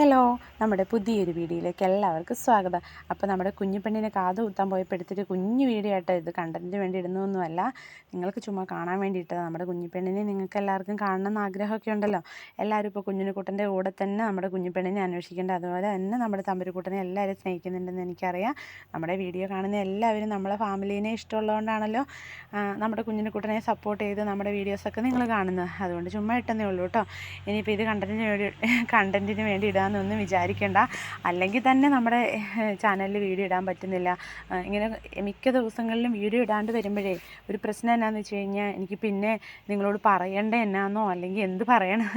Hello നമ്മുടെ പുതിയൊരു വീഡിയോയിലേക്ക് എല്ലാവർക്കും സ്വാഗതം. അപ്പോൾ നമ്മുടെ കുഞ്ഞു പെണ്ണിനെ കാത് കുത്താൻ പോയപ്പോൾ എടുത്തിട്ട് കുഞ്ഞു വീഡിയോ ആയിട്ട് ഇത്. കണ്ടതിന് വേണ്ടി ഇടുന്നൊന്നുമല്ല നിങ്ങൾക്ക് ചുമ്മാ കാണാൻ വേണ്ടിയിട്ട് നമ്മുടെ കുഞ്ഞു പെണ്ണിനെ നിങ്ങൾക്ക് എല്ലാവർക്കും കാണണം എന്ന് ആഗ്രഹമൊക്കെ ഉണ്ടല്ലോ. എല്ലാവരും ഇപ്പോൾ കുഞ്ഞിനുക്കുട്ടന്റെ കൂടെ തന്നെ നമ്മുടെ കുഞ്ഞു പെണ്ണിനെ അന്വേഷിക്കേണ്ട. അതുപോലെ തന്നെ നമ്മുടെ തമ്പുരുക്കുട്ടനെ എല്ലാവരും സ്നേഹിക്കുന്നുണ്ടെന്ന് എനിക്കറിയാം. നമ്മുടെ വീഡിയോ കാണുന്ന എല്ലാവരും നമ്മളെ ഫാമിലീനെ ഇഷ്ടമുള്ളതുകൊണ്ടാണല്ലോ നമ്മുടെ കുഞ്ഞിനുക്കുട്ടനെ സപ്പോർട്ട് ചെയ്ത് നമ്മുടെ വീഡിയോസൊക്കെ നിങ്ങൾ കാണുന്നത്. അതുകൊണ്ട് ചുമ്മാ ഇട്ടെന്നേ ഉള്ളൂ കേട്ടോ. ഇനിയിപ്പോൾ ഇത് കണ്ടതിന് വേണ്ടി കണ്ടന്റിന് വേണ്ടി ഇടാമെന്നൊന്നും വിചാരിക്കേണ്ട. അല്ലെങ്കിൽ തന്നെ നമ്മുടെ ചാനലിൽ വീഡിയോ ഇടാൻ പറ്റുന്നില്ല. ഇങ്ങനെ മിക്ക ദിവസങ്ങളിലും വീഡിയോ ഇടാണ്ട് വരുമ്പോഴേ ഒരു പ്രശ്നം എന്നാന്ന് വെച്ച് കഴിഞ്ഞാൽ എനിക്ക് പിന്നെ നിങ്ങളോട് പറയേണ്ട എന്നാന്നോ അല്ലെങ്കിൽ എന്ത് പറയണം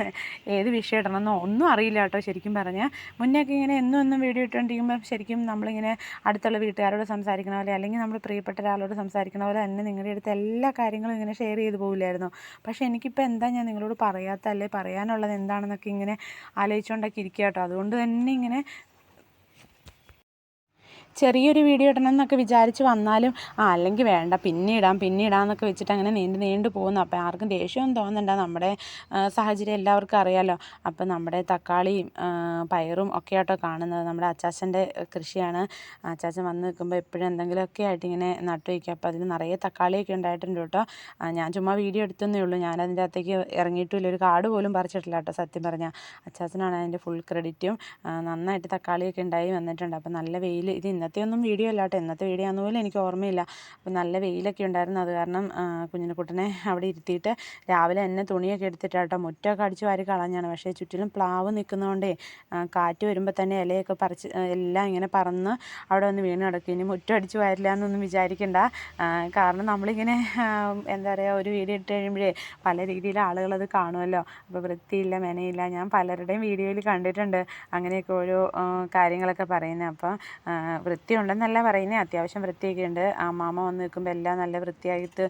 ഏത് വിഷയം ഇടണമെന്നോ ഒന്നും അറിയില്ല കേട്ടോ ശരിക്കും പറഞ്ഞാൽ മുന്നേയൊക്കെ ഇങ്ങനെ എന്നും എന്നും വീഡിയോ ഇട്ടുകൊണ്ടിരിക്കുമ്പോൾ ശരിക്കും നമ്മളിങ്ങനെ അടുത്തുള്ള വീട്ടുകാരോട് സംസാരിക്കണ പോലെ അല്ലെങ്കിൽ നമ്മൾ പ്രിയപ്പെട്ട ഒരാളോട് സംസാരിക്കണ പോലെ തന്നെ നിങ്ങളുടെ അടുത്ത് എല്ലാ കാര്യങ്ങളും ഇങ്ങനെ ഷെയർ ചെയ്ത് പോകില്ലായിരുന്നു പക്ഷേ എനിക്കിപ്പോൾ എന്താ ഞാൻ നിങ്ങളോട് പറയാത്ത അല്ലെ? പറയാനുള്ളത് എന്താണെന്നൊക്കെ ഇങ്ങനെ ആലോചിച്ചുകൊണ്ടൊക്കെ ഇരിക്കുക കേട്ടോ. അതുകൊണ്ട് തന്നെ ഇങ്ങനെ ചെറിയൊരു വീഡിയോ ഇടണം എന്നൊക്കെ വിചാരിച്ച് വന്നാലും ആ അല്ലെങ്കിൽ വേണ്ട പിന്നെ ഇടാം പിന്നെ ഇടാമെന്നൊക്കെ വെച്ചിട്ട് അങ്ങനെ നീണ്ടു നീണ്ടു പോകുന്നു. അപ്പോൾ ആർക്കും ദേഷ്യമൊന്നും തോന്നണ്ട. നമ്മുടെ സാഹചര്യം എല്ലാവർക്കും അറിയാമല്ലോ അപ്പോൾ നമ്മുടെ തക്കാളിയും പയറും ഒക്കെ ആട്ടോ കാണുന്നത്. നമ്മുടെ അച്ചാച്ചന്റെ കൃഷിയാണ്. അച്ചാച്ചൻ വന്ന് നിൽക്കുമ്പോൾ എപ്പോഴും എന്തെങ്കിലുമൊക്കെ ആയിട്ട് ഇങ്ങനെ നട്ടു വയ്ക്കും. അപ്പോൾ അതിന് നിറയെ തക്കാളിയൊക്കെ ഉണ്ടായിട്ടുണ്ട് കേട്ടോ. ഞാൻ ചുമ്മാ വീഡിയോ എടുത്തതേ ഉള്ളൂ. ഞാൻ അതിന്റെ അകത്തേക്ക് ഇറങ്ങിയിട്ടില്ല. ഒരു കാട് പോലും പറിച്ചിട്ടില്ല കേട്ടോ സത്യം പറഞ്ഞാൽ അച്ചാച്ചനാണ് അതിന്റെ ഫുൾ ക്രെഡിറ്റും നന്നായിട്ട് തക്കാളിയൊക്കെ ഉണ്ടായി വന്നിട്ടുണ്ട്. അപ്പോൾ നല്ല വെയിൽ ഇത് ഇന്നത്തെ ഒന്നും വീഡിയോ അല്ല കേട്ടോ. ഇന്നത്തെ വീഡിയോ ആണെന്ന് പോലും എനിക്ക് ഓർമ്മയില്ല. അപ്പോൾ നല്ല വെയിലൊക്കെ ഉണ്ടായിരുന്നു. അത് കാരണം കുഞ്ഞിനെക്കുട്ടനെ അവിടെ ഇരുത്തിയിട്ട് രാവിലെ തന്നെ തുണിയൊക്കെ എടുത്തിട്ട് കേട്ടോ. മുറ്റമൊക്കെ അടിച്ച് വാരി കളഞ്ഞാണ്. പക്ഷേ ചുറ്റിലും പ്ലാവ് നിൽക്കുന്നതുകൊണ്ടേ കാറ്റ് വരുമ്പോൾ തന്നെ ഇലയൊക്കെ പറിച്ച് എല്ലാം ഇങ്ങനെ പറന്ന് അവിടെ വന്ന് വീണ് കിടക്കും. ഇനി മുറ്റം അടിച്ച് വാരില്ല എന്നൊന്നും വിചാരിക്കണ്ട. കാരണം നമ്മളിങ്ങനെ എന്താ പറയുക ഒരു വീഡിയോ ഇട്ട് കഴിയുമ്പോഴേ പല രീതിയിൽ ആളുകളത് കാണുമല്ലോ അപ്പോൾ വൃത്തിയില്ല മെനയില്ല. ഞാൻ പലരുടെയും വീഡിയോയിൽ കണ്ടിട്ടുണ്ട്. അങ്ങനെയൊക്കെ ഓരോ കാര്യങ്ങളൊക്കെ പറയുന്നത് അപ്പോൾ വൃത്തി ഉണ്ടെന്നല്ല പറയുന്നത് അത്യാവശ്യം വൃത്തിയൊക്കെ ഉണ്ട് ആ മാമ വന്ന് നിൽക്കുമ്പോൾ എല്ലാം നല്ല വൃത്തിയായിട്ട്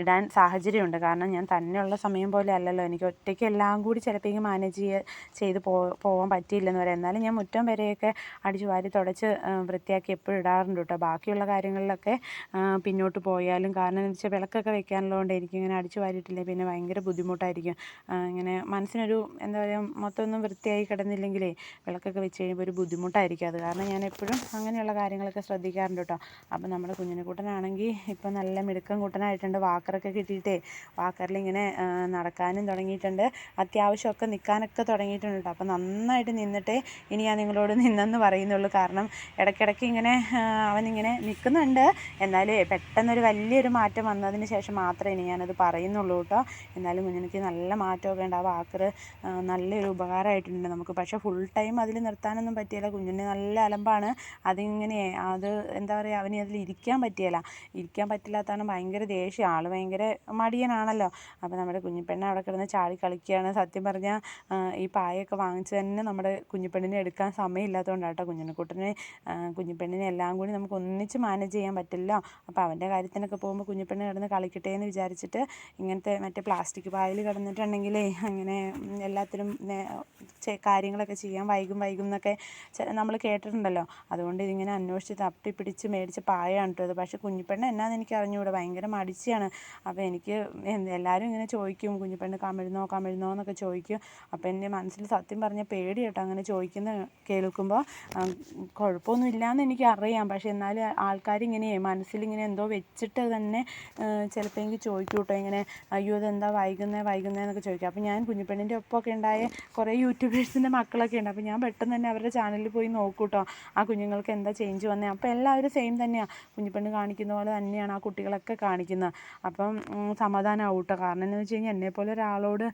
ഇടാൻ സാഹചര്യമുണ്ട്. കാരണം ഞാൻ തന്നെയുള്ള സമയം പോലെ അല്ലല്ലോ. എനിക്ക് ഒറ്റയ്ക്ക് എല്ലാം കൂടി ചിലപ്പോൾ മാനേജ് ചെയ്യ ചെയ്ത് പോ പോകാൻ പറ്റിയില്ലെന്ന് പറയാം. എന്നാലും ഞാൻ മുറ്റം വരെയൊക്കെ അടിച്ചു വാരി തുടച്ച് വൃത്തിയാക്കി എപ്പോഴും ഇടാറുണ്ട് കേട്ടോ. ബാക്കിയുള്ള കാര്യങ്ങളിലൊക്കെ പിന്നോട്ട് പോയാലും കാരണം എന്ന് വെച്ചാൽ വിളക്കൊക്കെ വെക്കാനുള്ളതുകൊണ്ട് എനിക്കിങ്ങനെ അടിച്ചു വാരിയിട്ടില്ലേ. പിന്നെ ഭയങ്കര ബുദ്ധിമുട്ടായിരിക്കും. ഇങ്ങനെ മനസ്സിനൊരു എന്താ പറയുക മൊത്തം ഒന്നും വൃത്തിയായി കിടന്നില്ലെങ്കിലേ വിളക്കൊക്കെ വെച്ച് കഴിയുമ്പോൾ ഒരു ബുദ്ധിമുട്ടായിരിക്കും. അത് കാരണം ഞാൻ എപ്പോഴും അങ്ങനെയുള്ള കാര്യങ്ങളൊക്കെ ശ്രദ്ധിക്കാറുണ്ട് കേട്ടോ. അപ്പോൾ നമ്മുടെ കുഞ്ഞിനെക്കുട്ടനാണെങ്കിൽ ഇപ്പോൾ നല്ല മിടുക്കം കൂട്ടനായിട്ടുണ്ട്. വാക്കറൊക്കെ കിട്ടിയിട്ടേ വാക്കറിൽ ഇങ്ങനെ നടക്കാനും തുടങ്ങിയിട്ടുണ്ട്. അത്യാവശ്യമൊക്കെ നിൽക്കാനൊക്കെ തുടങ്ങിയിട്ടുണ്ട് കേട്ടോ. അപ്പോൾ നന്നായിട്ട് നിന്നിട്ടേ ഇനി ഞാൻ നിങ്ങളോട് നിന്നെന്ന് പറയുന്നുള്ളൂ. കാരണം ഇടയ്ക്കിടയ്ക്ക് ഇങ്ങനെ അവനിങ്ങനെ നിൽക്കുന്നുണ്ട്. എന്നാലും പെട്ടെന്നൊരു വലിയൊരു മാറ്റം വന്നതിന് ശേഷം മാത്രമേ ഇനി ഞാനത് പറയുന്നുള്ളൂ കേട്ടോ. എന്നാലും കുഞ്ഞിനെനിക്ക് നല്ല മാറ്റമൊക്കെ ഉണ്ട്. ആ വാക്കറ് നല്ലൊരു ഉപകാരമായിട്ടുണ്ട് നമുക്ക്. പക്ഷേ ഫുൾ ടൈം അതിൽ നിർത്താനൊന്നും പറ്റിയില്ല. കുഞ്ഞിന് നല്ല അലമ്പാണ്. അതിങ്ങനെ അത് എന്താ പറയുക അവന് അതിൽ ഇരിക്കാൻ പറ്റിയില്ല. ഇരിക്കാൻ പറ്റില്ലാത്തതാണ് ഭയങ്കര ദേഷ്യം. ആൾ ഭയങ്കര മടിയനാണല്ലോ. അപ്പോൾ നമ്മുടെ കുഞ്ഞിപ്പെണ്ണ അവിടെ കിടന്ന് ചാടി കളിക്കുകയാണ്. സത്യം പറഞ്ഞാൽ ഈ പായൊക്കെ വാങ്ങിച്ച് തന്നെ നമ്മുടെ കുഞ്ഞിപ്പെണ്ണിനെ എടുക്കാൻ സമയമില്ലാത്തതുകൊണ്ടാണ് കേട്ടോ കുഞ്ഞിനെക്കുട്ടനെ കുഞ്ഞിപ്പെണ്ണിനെ എല്ലാം കൂടി നമുക്ക് ഒന്നിച്ച് മാനേജ് ചെയ്യാൻ പറ്റില്ലല്ലോ. അപ്പോൾ അവന്റെ കാര്യത്തിനൊക്കെ പോകുമ്പോൾ കുഞ്ഞിപ്പെണ്ണ് കിടന്ന് കളിക്കട്ടെ എന്ന് വിചാരിച്ചിട്ട് ഇങ്ങനത്തെ മറ്റേ പ്ലാസ്റ്റിക് പായൽ കിടന്നിട്ടുണ്ടെങ്കിലേ അങ്ങനെ എല്ലാത്തിനും കാര്യങ്ങളൊക്കെ ചെയ്യാൻ വൈകും വൈകും എന്നൊക്കെ നമ്മൾ കേട്ടിട്ടുണ്ടല്ലോ. അതുകൊണ്ട് ഇതിങ്ങനെ അന്വേഷിച്ച് തപ്പി പിടിച്ച് മേടിച്ച പായാണ് കേട്ടോ അത് പക്ഷേ കുഞ്ഞിപ്പെണ്ണ എന്നാന്ന് എനിക്ക് അറിഞ്ഞുകൂടെ ഭയങ്കര മടിച്ചാണ്. അപ്പോൾ എനിക്ക് എല്ലാവരും ഇങ്ങനെ ചോദിക്കും കുഞ്ഞിപ്പെണ്ണ് കമിഴ്ന്നോ കമിഴ്ന്നോ എന്നൊക്കെ ചോദിക്കും. അപ്പോൾ എന്റെ മനസ്സിൽ സത്യം പറഞ്ഞ പേടി കേട്ടോ അങ്ങനെ ചോദിക്കുന്ന കേൾക്കുമ്പോൾ. കുഴപ്പമൊന്നും ഇല്ലയെന്ന് എനിക്ക് അറിയാം. പക്ഷേ എന്നാലും ആൾക്കാരിങ്ങനെ മനസ്സിലിങ്ങനെ എന്തോ വെച്ചിട്ട് തന്നെ ചിലപ്പോൾ എനിക്ക് ചോദിക്കും കേട്ടോ. ഇങ്ങനെ അയ്യോ ഇതെന്താ വൈകുന്നേ വൈകുന്നേ എന്നൊക്കെ ചോദിക്കും. അപ്പോൾ ഞാൻ കുഞ്ഞിപ്പെണ്ണിന്റെ ഒപ്പമൊക്കെ ഉണ്ടായ കുറേ യൂട്യൂബേഴ്സിന്റെ മക്കളൊക്കെ ഉണ്ട്. അപ്പോൾ ഞാൻ പെട്ടെന്ന് തന്നെ അവരുടെ ചാനലിൽ പോയി നോക്കൂട്ടോ കേട്ടോ. ആ കുഞ്ഞുങ്ങൾക്ക് എന്താ ചേഞ്ച് വന്നത് അപ്പോൾ എല്ലാവരും സെയിം തന്നെയാണ് കുഞ്ഞിപ്പെണ്ണ് കാണിക്കുന്ന പോലെ തന്നെയാണ് ആ കുട്ടികളൊക്കെ കാണിക്കുന്നത് അപ്പം സമാധാനമാവും കേട്ടോ കാരണം എന്താണെന്ന് വെച്ച് കഴിഞ്ഞാൽ എന്നെപ്പോലെ ഒരാളോട്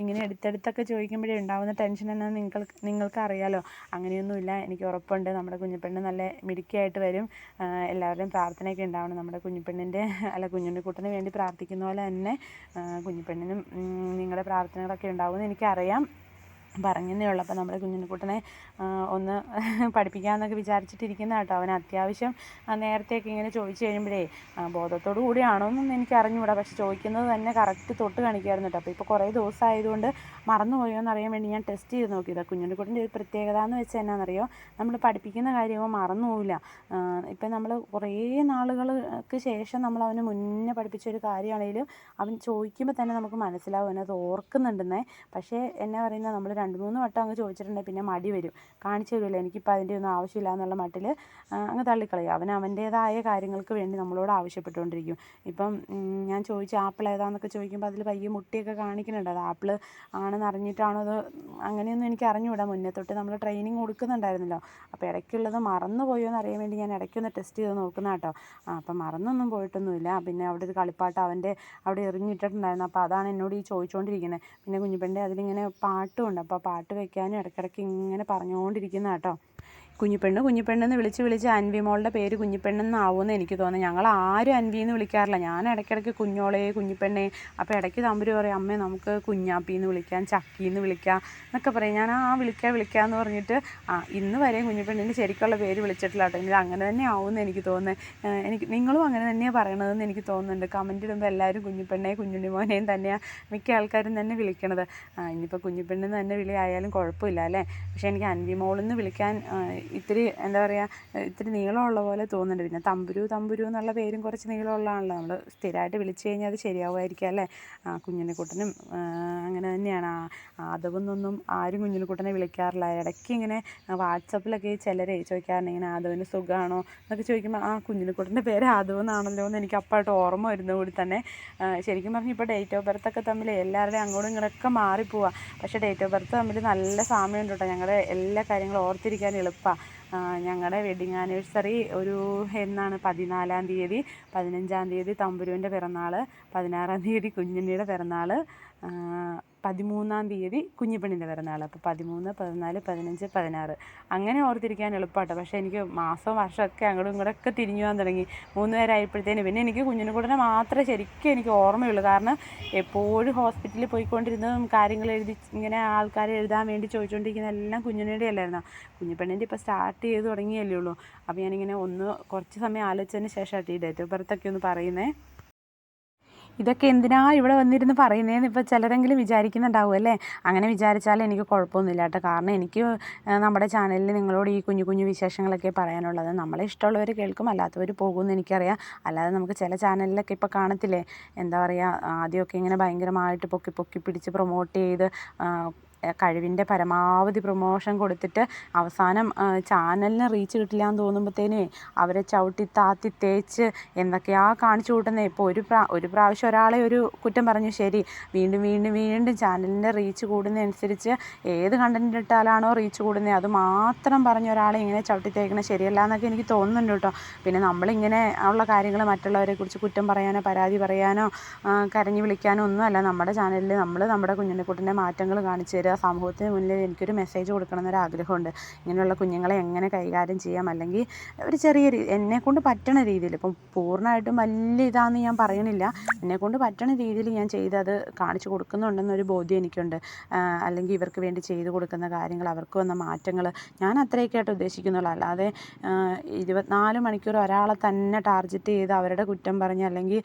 ഇങ്ങനെ എടുത്തെടുത്തൊക്കെ ചോദിക്കുമ്പോഴേ ഉണ്ടാകുന്ന ടെൻഷൻ എന്നാൽ നിങ്ങൾക്ക് നിങ്ങൾക്ക് അറിയാലോ അങ്ങനെയൊന്നുമില്ല. എനിക്ക് ഉറപ്പുണ്ട്. നമ്മുടെ കുഞ്ഞിപ്പെണ്ണ് നല്ല മിടുക്കിയായിട്ട് വരും. എല്ലാവരുടെയും പ്രാർത്ഥനയൊക്കെ ഉണ്ടാവണം. നമ്മുടെ കുഞ്ഞിപ്പെണ്ണിന്റെ അല്ല കുഞ്ഞുണ്ണി കൂട്ടിന് വേണ്ടി പ്രാർത്ഥിക്കുന്ന പോലെ തന്നെ കുഞ്ഞിപ്പെണ്ണിനും നിങ്ങളുടെ പ്രാർത്ഥനകളൊക്കെ ഉണ്ടാവുമെന്ന് എനിക്കറിയാം. പറഞ്ഞതേ ഉള്ളൂ. അപ്പോൾ നമ്മുടെ കുഞ്ഞിനെക്കുട്ടനെ ആ, ഒന്ന് പഠിപ്പിക്കാമെന്നൊക്കെ വിചാരിച്ചിട്ടിരിക്കുന്ന കേട്ടോ. അവൻ അത്യാവശ്യം നേരത്തെയൊക്കെ ഇങ്ങനെ ചോദിച്ചു കഴിയുമ്പോഴേ ബോധത്തോടു കൂടിയാണോ എന്നൊന്നും എനിക്ക് അറിഞ്ഞുകൂടാ. പക്ഷെ ചോദിക്കുന്നത് തന്നെ കറക്റ്റ് തൊട്ട് കാണിക്കുമായിരുന്നു കേട്ടോ. അപ്പോൾ ഇപ്പോൾ കുറേ ദിവസമായതുകൊണ്ട് മറന്നുപോയോ എന്നറിയാൻ വേണ്ടി ഞാൻ ടെസ്റ്റ് ചെയ്ത് നോക്കിയതാണ് കുഞ്ഞിനെക്കുട്ടന്റെ ഒരു പ്രത്യേകത എന്ന് വെച്ചാൽ എന്നാണെന്നറിയോ നമ്മൾ പഠിപ്പിക്കുന്ന കാര്യമോ മറന്നു പോവില്ല ഇപ്പം നമ്മൾ കുറേ നാളുകൾക്ക് ശേഷം നമ്മൾ അവന് മുന്നേ പഠിപ്പിച്ച ഒരു കാര്യമാണെങ്കിലും അവൻ ചോദിക്കുമ്പോൾ തന്നെ നമുക്ക് മനസ്സിലാവും. അവനത് ഓർക്കുന്നുണ്ടെന്നേ. പക്ഷേ എന്നാ പറയുന്നത് നമ്മൾ രണ്ട് മൂന്ന് വട്ടം അങ്ങ് ചോദിച്ചിട്ടുണ്ടെങ്കിൽ പിന്നെ മടി വരും. കാണിച്ചു തരുമല്ലോ എനിക്കിപ്പോൾ അതിന്റെ ഒന്നും ആവശ്യമില്ല എന്നുള്ള മട്ടിൽ അങ്ങ് തള്ളിക്കളയും. അവൻ അവന്റേതായ കാര്യങ്ങൾക്ക് വേണ്ടി നമ്മളോട് ആവശ്യപ്പെട്ടുകൊണ്ടിരിക്കും. ഇപ്പം ഞാൻ ചോദിച്ച ആപ്പിൾ ഏതാണെന്നൊക്കെ ചോദിക്കുമ്പോൾ അതിൽ പയ്യെ മുട്ടിയൊക്കെ കാണിക്കുന്നുണ്ട്. അത് ആപ്പിൾ ആണെന്ന് അറിഞ്ഞിട്ടാണോ അത് അങ്ങനെയൊന്നും എനിക്ക് അറിഞ്ഞുകൂടാ. മുന്നേ തൊട്ട് നമ്മൾ ട്രെയിനിങ് കൊടുക്കുന്നുണ്ടായിരുന്നല്ലോ. അപ്പോൾ ഇടയ്ക്കുള്ളത് മറന്നു പോയോ എന്ന് അറിയാൻ വേണ്ടി ഞാൻ ഇടയ്ക്കൊന്ന് ടെസ്റ്റ് ചെയ്ത് നോക്കുന്ന കേട്ടോ. ആ അപ്പം മറന്നൊന്നും പോയിട്ടൊന്നുമില്ല. പിന്നെ അവിടെ ഒരു കളിപ്പാട്ട് അവന്റെ അവിടെ എറിഞ്ഞിട്ടിട്ടുണ്ടായിരുന്നു. അപ്പോൾ അതാണ് എന്നോട് ഈ ചോദിച്ചുകൊണ്ടിരിക്കുന്നത് പിന്നെ കുഞ്ഞുപെണ്ണിന്റെ അതിലിങ്ങനെ പാട്ടും ഉണ്ട്. അപ്പോൾ പാട്ട് വെക്കാനും ഇടയ്ക്കിടയ്ക്ക് ഇങ്ങനെ പറഞ്ഞുകൊണ്ടിരിക്കുന്ന കേട്ടോ കുഞ്ഞിപ്പെണ്ണ് കുഞ്ഞിപ്പെണ്ണെന്ന് വിളിച്ച് വിളിച്ച് അൻവി മോളുടെ പേര് കുഞ്ഞിപ്പെണ്ണെന്നാവുമെന്ന് എനിക്ക് തോന്നുന്നു. ഞങ്ങൾ ആരും അൻവി എന്ന് വിളിക്കാറില്ല. ഞാൻ ഇടയ്ക്കിടയ്ക്ക് കുഞ്ഞോളെ കുഞ്ഞിപ്പെണ്ണേ അപ്പോൾ ഇടയ്ക്ക് തമ്പുരു പറയും അമ്മേ നമുക്ക് കുഞ്ഞാപ്പി എന്ന് വിളിക്കാം ചക്കി എന്ന് വിളിക്കാം എന്നൊക്കെ പറയും. ഞാൻ ആ വിളിക്കാം വിളിക്കാം എന്ന് പറഞ്ഞിട്ട് ആ ഇന്ന് വരെയും കുഞ്ഞിപ്പെണ്ണിന്റെ ശരിക്കുള്ള പേര് വിളിച്ചിട്ടില്ല കേട്ടോ. ഇനി അങ്ങനെ തന്നെ ആവുമെന്ന് എനിക്ക് തോന്നുന്നത് എനിക്ക് നിങ്ങളും അങ്ങനെ തന്നെയാണ് പറയണതെന്ന് എനിക്ക് തോന്നുന്നുണ്ട്. കമന്റ് ഇടുമ്പോൾ എല്ലാവരും കുഞ്ഞിപ്പെണ്ണേ കുഞ്ഞുണ്ണി മോനെയും തന്നെയാണ് മിക്ക ആൾക്കാരും തന്നെ വിളിക്കണത്. ഇനിയിപ്പോൾ കുഞ്ഞിപ്പെണ്ണെന്ന് തന്നെ വിളി ആയാലും കുഴപ്പമില്ല അല്ലേ? പക്ഷേ എനിക്ക് അൻവി മോളെന്ന് വിളിക്കാൻ ഇത്തിരി എന്താ പറയുക ഇത്തിരി നീളമുള്ള പോലെ തോന്നുന്നുണ്ട്. പിന്നെ തമ്പുരു തമ്പുരു എന്നുള്ള പേരും കുറച്ച് നീളമുള്ളതാണല്ലോ. നമ്മൾ സ്ഥിരമായിട്ട് വിളിച്ചു കഴിഞ്ഞാൽ അത് ശരിയാവുമായിരിക്കും അല്ലേ? ആ കുഞ്ഞിനെക്കുട്ടനും അങ്ങനെ തന്നെയാണ്. ആദവെന്നൊന്നും ആരും കുഞ്ഞിനെക്കുട്ടനെ വിളിക്കാറില്ല. ഇടയ്ക്ക് ഇങ്ങനെ വാട്സപ്പിലൊക്കെ ചിലരെ ചോദിക്കാറുണ്ട് ഇങ്ങനെ ആദവിന് സുഖമാണോ എന്നൊക്കെ ചോദിക്കുമ്പോൾ ആ കുഞ്ഞിനെക്കുട്ടന്റെ പേര് ആദവെന്നാണല്ലോ എന്ന് എനിക്ക് അപ്പായിട്ട് ഓർമ്മ വരുന്ന കൂടി തന്നെ. ശരിക്കും പറഞ്ഞാൽ ഇപ്പോൾ ഡേറ്റ് ഓഫ് ബർത്ത് ഒക്കെ തമ്മിൽ എല്ലാവരുടെയും അങ്ങോട്ടും ഇങ്ങോട്ടൊക്കെ മാറിപ്പോവാ. പക്ഷേ ഡേറ്റ് ഓഫ് ബർത്ത് തമ്മിൽ നല്ല സാമ്യമുണ്ട് കേട്ടോ. ഞങ്ങളുടെ എല്ലാ കാര്യങ്ങളും ഓർത്തിരിക്കാൻ എളുപ്പമാണ് ഞങ്ങളുടെ വെഡിങ് ആനിവേഴ്സറി ഒരു എന്നാണ് പതിനാലാം തീയതി പതിനഞ്ചാം തീയതി തമ്പുരുവിന്റെ പിറന്നാൾ പതിനാറാം തീയതി കുഞ്ഞുണ്ണിയുടെ പിറന്നാൾ പതിമൂന്നാം തീയതി കുഞ്ഞിപ്പെണ്ണിന്റെ പിറന്നാൾ അപ്പോൾ പതിമൂന്ന് പതിനാല് പതിനഞ്ച് പതിനാറ്. അങ്ങനെ ഓർത്തിരിക്കാൻ എളുപ്പമാട്ടോ. പക്ഷേ എനിക്ക് മാസവും വർഷമൊക്കെ അങ്ങോട്ടും ഇങ്ങോട്ടൊക്കെ തിരിഞ്ഞു പോകാൻ തുടങ്ങി. മൂന്ന് പേരായപ്പോഴത്തേന് പിന്നെ എനിക്ക് കുഞ്ഞിനെ കൂടെ മാത്രമേ ശരിക്കും എനിക്ക് ഓർമ്മയുള്ളൂ. കാരണം എപ്പോഴും ഹോസ്പിറ്റലിൽ പോയിക്കൊണ്ടിരുന്നതും കാര്യങ്ങൾ എഴുതി ഇങ്ങനെ ആൾക്കാർ എഴുതാൻ വേണ്ടി ചോദിച്ചുകൊണ്ടിരിക്കുന്ന എല്ലാം കുഞ്ഞിനേടെ അല്ലായിരുന്നു? കുഞ്ഞിപ്പെണ്ണിന്റെ ഇപ്പോൾ സ്റ്റാർട്ട് ചെയ്ത് തുടങ്ങിയല്ലേ ഉള്ളൂ. അപ്പോൾ ഞാനിങ്ങനെ ഒന്ന് കുറച്ച് സമയം ആലോചിച്ചതിന് ശേഷമായിട്ട് ഈ ഡേറ്റ് ഓഫ് ബർത്തൊക്കെ ഒന്ന് പറയുന്നത് ഇതൊക്കെ എന്തിനാ ഇവിടെ വന്നിരുന്ന് പറയുന്നതെന്ന് ഇപ്പോൾ ചിലരെങ്കിലും വിചാരിക്കുന്നുണ്ടാവും അല്ലേ? അങ്ങനെ വിചാരിച്ചാൽ എനിക്ക് കുഴപ്പമൊന്നുമില്ല കേട്ടോ. കാരണം എനിക്ക് നമ്മുടെ ചാനലിൽ നിങ്ങളോട് ഈ കുഞ്ഞു കുഞ്ഞു വിശേഷങ്ങളൊക്കെ പറയാനുള്ളത്. നമ്മളെ ഇഷ്ടമുള്ളവർ കേൾക്കും അല്ലാത്തവർ പോകുമെന്ന് എനിക്കറിയാം. അല്ലാതെ നമുക്ക് ചില ചാനലിലൊക്കെ ഇപ്പോൾ കാണത്തില്ലേ? എന്താ പറയുക ആദ്യമൊക്കെ ഇങ്ങനെ ഭയങ്കരമായിട്ട് പൊക്കി പൊക്കി പിടിച്ച് പ്രൊമോട്ട് ചെയ്ത് കഴിവിന്റെ പരമാവധി പ്രൊമോഷൻ കൊടുത്തിട്ട് അവസാനം ചാനലിന് റീച്ച് കിട്ടില്ല എന്ന് തോന്നുമ്പോഴത്തേനേ അവരെ ചവിട്ടി താത്തി തേച്ച് എന്തൊക്കെയാ കാണിച്ചു കൂട്ടുന്നത് ഇപ്പോൾ ഒരു പ്രാ ഒരു പ്രാവശ്യം ഒരാളെ ഒരു കുറ്റം പറഞ്ഞു. ശരി വീണ്ടും വീണ്ടും വീണ്ടും ചാനലിന്റെ റീച്ച് കൂടുന്നതനുസരിച്ച് ഏത് കണ്ടന്റ് ഇട്ടാലാണോ റീച്ച് കൂടുന്നത് അത് മാത്രം പറഞ്ഞ ഒരാളെ ഇങ്ങനെ ചവിട്ടി തേക്കണത് ശരിയല്ല എന്നൊക്കെ എനിക്ക് തോന്നുന്നുണ്ട് കേട്ടോ. പിന്നെ നമ്മളിങ്ങനെ ഉള്ള കാര്യങ്ങൾ മറ്റുള്ളവരെ കുറിച്ച് കുറ്റം പറയാനോ പരാതി പറയാനോ കരഞ്ഞു വിളിക്കാനോ ഒന്നുമല്ല. നമ്മുടെ ചാനലിൽ നമ്മൾ നമ്മുടെ കുഞ്ഞിനെക്കുട്ടിന്റെ മാറ്റങ്ങൾ കാണിച്ചു തരിക സമൂഹത്തിന് മുന്നിൽ എനിക്കൊരു മെസ്സേജ് കൊടുക്കണം എന്നൊരു ആഗ്രഹമുണ്ട് ഇങ്ങനെയുള്ള കുഞ്ഞുങ്ങളെ എങ്ങനെ കൈകാര്യം ചെയ്യാം? അല്ലെങ്കിൽ ഒരു ചെറിയ രീതി എന്നെക്കൊണ്ട് പറ്റണ രീതിയിൽ ഇപ്പം പൂർണമായിട്ടും വലിയ ഇതാന്ന് ഞാൻ പറയണില്ല. എന്നെക്കൊണ്ട് പറ്റണ രീതിയിൽ ഞാൻ ചെയ്തത് കാണിച്ചു കൊടുക്കുന്നുണ്ടെന്നൊരു ബോധ്യം എനിക്കുണ്ട്. അല്ലെങ്കിൽ ഇവർക്ക് വേണ്ടി ചെയ്തു കൊടുക്കുന്ന കാര്യങ്ങൾ അവർക്ക് വന്ന മാറ്റങ്ങൾ ഞാൻ അത്രയൊക്കെയായിട്ട് ഉദ്ദേശിക്കുന്നുള്ളൂ. അല്ലാതെ ഇരുപത്തിനാല് മണിക്കൂർ ഒരാളെ തന്നെ ടാർജറ്റ് ചെയ്ത് അവരുടെ കുറ്റം പറഞ്ഞ് അല്ലെങ്കിൽ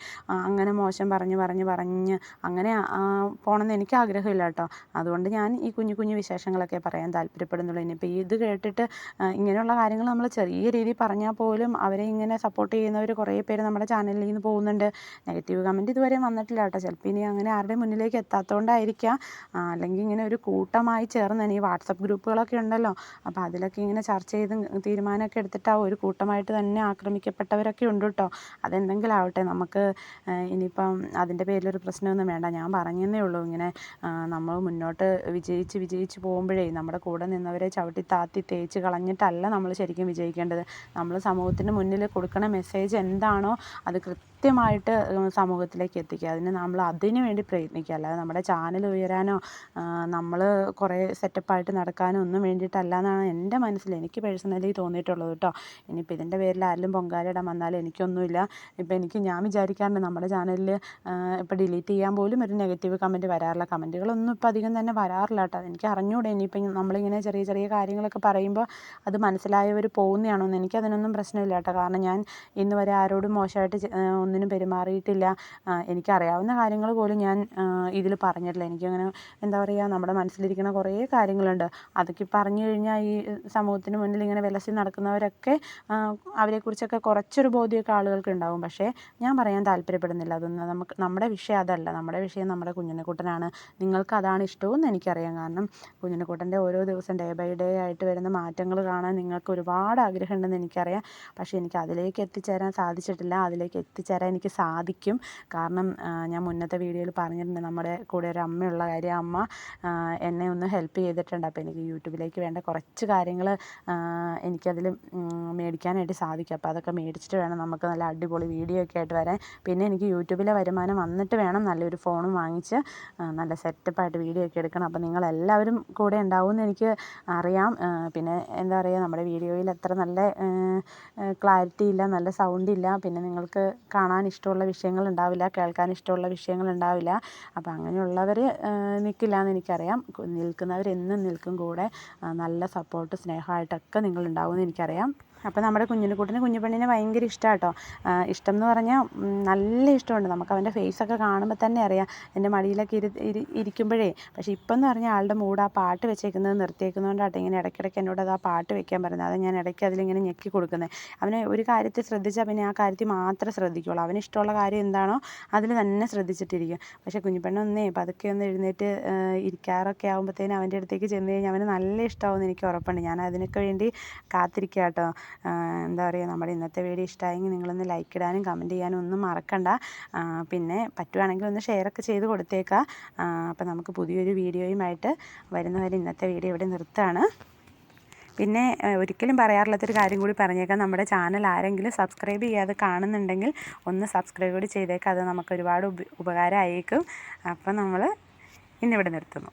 അങ്ങനെ മോശം പറഞ്ഞ് പറഞ്ഞ് പറഞ്ഞ് അങ്ങനെ പോകണമെന്ന് എനിക്ക് ആഗ്രഹമില്ല കേട്ടോ. അതുകൊണ്ട് ഞാൻ ഈ കുഞ്ഞു കുഞ്ഞു വിശേഷങ്ങളൊക്കെ പറയാൻ താല്പര്യപ്പെടുന്നുള്ളൂ. ഇനിയിപ്പോൾ ഇത് കേട്ടിട്ട് ഇങ്ങനെയുള്ള കാര്യങ്ങൾ നമ്മൾ ചെറിയ രീതിയിൽ പറഞ്ഞാൽ പോലും അവരെ ഇങ്ങനെ സപ്പോർട്ട് ചെയ്യുന്നവർ കുറേ പേര് നമ്മുടെ ചാനലിൽ നിന്ന് പോകുന്നുണ്ട്. നെഗറ്റീവ് കമന്റ് ഇതുവരെ വന്നിട്ടില്ല കേട്ടോ. ചിലപ്പോൾ ഇനി അങ്ങനെ ആരുടെ മുന്നിലേക്ക് എത്താത്തതുകൊണ്ടായിരിക്കാം അല്ലെങ്കിൽ ഇങ്ങനെ ഒരു കൂട്ടമായി ചേർന്ന് ഈ വാട്സപ്പ് ഗ്രൂപ്പുകളൊക്കെ ഉണ്ടല്ലോ. അപ്പോൾ അതിലൊക്കെ ഇങ്ങനെ ചർച്ച ചെയ്ത് തീരുമാനമൊക്കെ ആ ഒരു കൂട്ടമായിട്ട് തന്നെ ആക്രമിക്കപ്പെട്ടവരൊക്കെ ഉണ്ട് കേട്ടോ. അതെന്തെങ്കിലും ആവട്ടെ നമുക്ക് ഇനിയിപ്പം അതിന്റെ പേരിലൊരു പ്രശ്നമൊന്നും വേണ്ട. ഞാൻ പറഞ്ഞതേ ഉള്ളൂ. ഇങ്ങനെ നമ്മൾ മുന്നോട്ട് വിജയിച്ച് വിജയിച്ച് പോകുമ്പോഴേ നമ്മുടെ കൂടെ നിന്നവരെ ചവിട്ടി താത്തി തേച്ച് കളഞ്ഞിട്ടല്ല നമ്മൾ ശരിക്കും വിജയിക്കേണ്ടത്. നമ്മൾ സമൂഹത്തിന് മുന്നിൽ കൊടുക്കുന്ന മെസ്സേജ് എന്താണോ അത് കൃത്യമായിട്ട് സമൂഹത്തിലേക്ക് എത്തിക്കുക. അതിന് നമ്മൾ അതിന് വേണ്ടി പ്രയത്നിക്കുക. അല്ലാതെ നമ്മുടെ ചാനൽ ഉയരാനോ നമ്മൾ കുറേ സെറ്റപ്പായിട്ട് നടക്കാനോ ഒന്നും വേണ്ടിയിട്ടല്ല എന്നാണ് എന്റെ മനസ്സിൽ എനിക്ക് പേഴ്സണലി തോന്നിയിട്ടുള്ളത് കേട്ടോ. ഇനിയിപ്പോൾ ഇതിന്റെ പേരിൽ ആരെങ്കിലും പൊങ്കാലിടാൻ വന്നാലും എനിക്കൊന്നുമില്ല. ഇപ്പോൾ എനിക്ക് ഞാൻ വിചാരിക്കാറുണ്ട് നമ്മുടെ ചാനലിൽ ഇപ്പോൾ ഡിലീറ്റ് ചെയ്യാൻ പോലും ഒരു നെഗറ്റീവ് കമന്റ് വരാറില്ല. കമന്റുകളൊന്നും ഇപ്പോൾ അധികം തന്നെ വരാറില്ല കേട്ടോ. എനിക്ക് അറിഞ്ഞുകൂടെ ഇനിയിപ്പോൾ നമ്മളിങ്ങനെ ചെറിയ ചെറിയ കാര്യങ്ങളൊക്കെ പറയുമ്പോൾ അത് മനസ്സിലായവർ പോകുന്നതാണോ എന്ന് എനിക്കതിനൊന്നും പ്രശ്നമില്ല കേട്ടോ. കാരണം ഞാൻ ഇന്ന് വരെ ആരോടും മോശമായിട്ട് ഒന്നും ഒന്നിനും പെരുമാറിയിട്ടില്ല. എനിക്കറിയാവുന്ന കാര്യങ്ങൾ പോലും ഞാൻ ഇതിൽ പറഞ്ഞിട്ടില്ല. എനിക്കങ്ങനെ എന്താ പറയുക നമ്മുടെ മനസ്സിലിരിക്കുന്ന കുറേ കാര്യങ്ങളുണ്ട്. അതൊക്കെ പറഞ്ഞു കഴിഞ്ഞാൽ ഈ സമൂഹത്തിന് മുന്നിൽ ഇങ്ങനെ വിലസി നടക്കുന്നവരൊക്കെ അവരെക്കുറിച്ചൊക്കെ കുറച്ചൊരു ബോധ്യമൊക്കെ ആളുകൾക്ക് ഉണ്ടാവും. പക്ഷേ ഞാൻ പറയാൻ താല്പര്യപ്പെടുന്നില്ല. അതൊന്നും നമുക്ക് നമ്മുടെ വിഷയം അതല്ല. നമ്മുടെ വിഷയം നമ്മുടെ കുഞ്ഞിനെക്കുട്ടനാണ് നിങ്ങൾക്ക് അതാണ് ഇഷ്ടവും എനിക്കറിയാം. കാരണം കുഞ്ഞിനെക്കുട്ടന്റെ ഓരോ ദിവസം ഡേ ബൈ ഡേ ആയിട്ട് വരുന്ന മാറ്റങ്ങൾ കാണാൻ നിങ്ങൾക്ക് ഒരുപാട് ആഗ്രഹമുണ്ടെന്ന് എനിക്കറിയാം. പക്ഷേ എനിക്ക് അതിലേക്ക് എത്തിച്ചേരാൻ സാധിച്ചിട്ടില്ല. അതിലേക്ക് എത്തിച്ചേരാൻ എനിക്ക് സാധിക്കും. കാരണം ഞാൻ മുന്നത്തെ വീഡിയോയിൽ പറഞ്ഞിട്ടുണ്ട് നമ്മുടെ കൂടെ ഒരു അമ്മയുള്ള കാര്യം. അമ്മ എന്നെ ഒന്ന് ഹെൽപ്പ് ചെയ്തിട്ടുണ്ട്. അപ്പോൾ എനിക്ക് യൂട്യൂബിലേക്ക് വേണ്ട കുറച്ച് കാര്യങ്ങൾ എനിക്കതിൽ മേടിക്കാനായിട്ട് സാധിക്കും. അപ്പോൾ അതൊക്കെ മേടിച്ചിട്ട് വേണം നമുക്ക് നല്ല അടിപൊളി വീഡിയോ ഒക്കെ ആയിട്ട് വരാൻ. പിന്നെ എനിക്ക് യൂട്യൂബിലെ വരുമാനം വന്നിട്ട് വേണം നല്ലൊരു ഫോണും വാങ്ങിച്ച് നല്ല സെറ്റപ്പായിട്ട് വീഡിയോ ഒക്കെ എടുക്കണം. അപ്പോൾ നിങ്ങളെല്ലാവരും കൂടെ ഉണ്ടാവുമെന്ന് എനിക്ക് അറിയാം. പിന്നെ എന്താ പറയുക നമ്മുടെ വീഡിയോയിൽ അത്ര നല്ല ക്ലാരിറ്റി ഇല്ല നല്ല സൗണ്ട് ഇല്ല. പിന്നെ നിങ്ങൾക്ക് കാണാൻ ഇഷ്ടമുള്ള വിഷയങ്ങൾ ഉണ്ടാവില്ല കേൾക്കാൻ ഇഷ്ടമുള്ള വിഷയങ്ങൾ ഉണ്ടാവില്ല. അപ്പം അങ്ങനെയുള്ളവർ നിൽക്കില്ല എന്ന് എനിക്കറിയാം. നിൽക്കുന്നവർ എന്നും നിൽക്കും കൂടെ. നല്ല സപ്പോർട്ട് സ്നേഹമായിട്ടൊക്കെ നിങ്ങളുണ്ടാവുമെന്ന് എനിക്കറിയാം. അപ്പോൾ നമ്മുടെ കുഞ്ഞിനെക്കുട്ടിന് കുഞ്ഞുപെണ്ണിനെ ഭയങ്കര ഇഷ്ടമാണ് കേട്ടോ ഇഷ്ടം എന്ന് പറഞ്ഞാൽ നല്ല ഇഷ്ടമുണ്ട്. നമുക്ക് അവന്റെ ഫേസൊക്കെ കാണുമ്പോൾ തന്നെ അറിയാം എന്റെ മടിയിലൊക്കെ ഇരു ഇരി ഇരിക്കുമ്പോഴേ. പക്ഷേ ഇപ്പം എന്ന് പറഞ്ഞാൽ ആളുടെ മൂഡ് ആ പാട്ട് വെച്ചേക്കുന്നത് നിർത്തിയേക്കുന്നതുകൊണ്ടാട്ടോ ഇങ്ങനെ ഇടയ്ക്കിടയ്ക്ക് എന്നോട് അത് ആ പാട്ട് വെക്കാൻ പറയുന്നത്. അത് ഞാൻ ഇടയ്ക്ക് അതിലിങ്ങനെ ഞെക്കി കൊടുക്കുന്നത് അവനെ ഒരു കാര്യത്തിൽ ശ്രദ്ധിച്ചാൽ പിന്നെ ആ കാര്യത്തിൽ മാത്രം ശ്രദ്ധിക്കുള്ളൂ. അവന് ഇഷ്ടമുള്ള കാര്യം എന്താണോ അതിൽ തന്നെ ശ്രദ്ധിച്ചിട്ടിരിക്കും. പക്ഷേ കുഞ്ഞുപെണ്ണൊന്നേ പതുക്കെ ഒന്ന് എഴുന്നേറ്റ് ഇരിക്കാറൊക്കെ ആകുമ്പോഴത്തേനും അവന്റെ അടുത്തേക്ക് ചെന്ന് കഴിഞ്ഞാൽ അവന് നല്ല ഇഷ്ടമാവുമെന്ന് എനിക്ക് ഉറപ്പുണ്ട്. ഞാൻ അതിനൊക്കെ വേണ്ടി കാത്തിരിക്കുക കേട്ടോ എന്താ പറയുക നമ്മുടെ ഇന്നത്തെ വീഡിയോ ഇഷ്ടമായെങ്കിൽ നിങ്ങളൊന്ന് ലൈക്ക് ഇടാനും കമന്റ് ചെയ്യാനും ഒന്നും മറക്കണ്ട. പിന്നെ പറ്റുവാണെങ്കിൽ ഒന്ന് ഷെയറൊക്കെ ചെയ്ത് കൊടുത്തേക്കുക അപ്പോൾ നമുക്ക് പുതിയൊരു വീഡിയോയുമായിട്ട് വരുന്നവരെ ഇന്നത്തെ വീഡിയോ ഇവിടെ നിർത്താണ് പിന്നെ ഒരിക്കലും പറയാറില്ലാത്തൊരു കാര്യം കൂടി പറഞ്ഞേക്കാം. നമ്മുടെ ചാനൽ ആരെങ്കിലും സബ്സ്ക്രൈബ് ചെയ്യാതെ കാണുന്നുണ്ടെങ്കിൽ ഒന്ന് സബ്സ്ക്രൈബ് കൂടി ചെയ്തേക്കാം. അത് നമുക്ക് ഒരുപാട് ഉപകാരമായേക്കും. അപ്പം നമ്മൾ ഇന്നിവിടെ നിർത്തുന്നു.